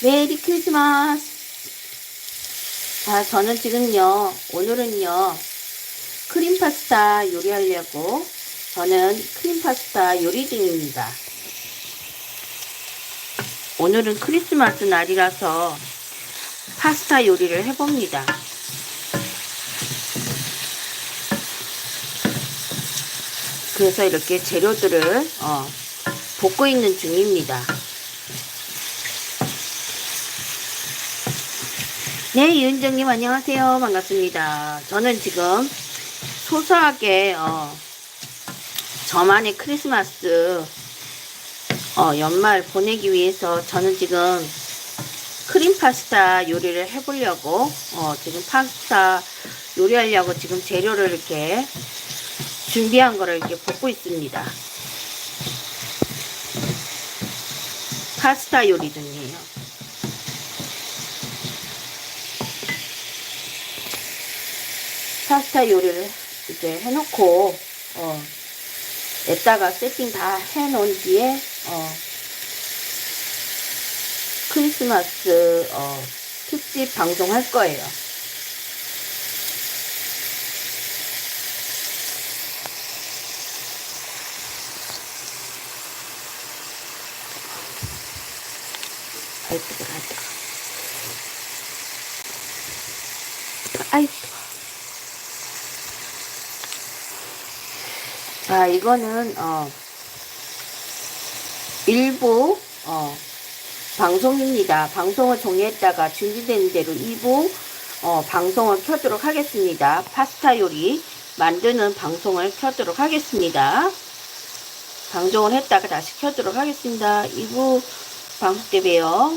메리 크리스마스. 자, 저는 지금요, 오늘은요, 크림 파스타 요리하려고, 저는 크림 파스타 요리 중입니다. 오늘은 크리스마스 날이라서 파스타 요리를 해봅니다. 그래서 이렇게 재료들을 어, 볶고 있는 중입니다. 네, 이은정님 안녕하세요. 반갑습니다. 저는 지금 소소하게 어, 저만의 크리스마스 어, 연말 보내기 위해서 저는 지금 크림 파스타 요리를 해보려고 어, 지금 파스타 요리하려고 지금 재료를 이렇게 준비한 거를 이렇게 볶고 있습니다. 파스타 요리 중이에요. 파스타 요리를 이제 해놓고 어, 에다가 세팅 다 해놓은 뒤에 어, 크리스마스 어, 특집 방송할 거예요. 아이 뜨거워 아이 뜨거워 아이 뜨거워 자 이거는 어 일부 어 방송입니다. 방송을 종료했다가 준비되는 대로 2부 어 방송을 켜도록 하겠습니다. 파스타 요리 만드는 방송을 켜도록 하겠습니다. 방송을 했다가 다시 켜도록 하겠습니다. 2부 방송 때 봬요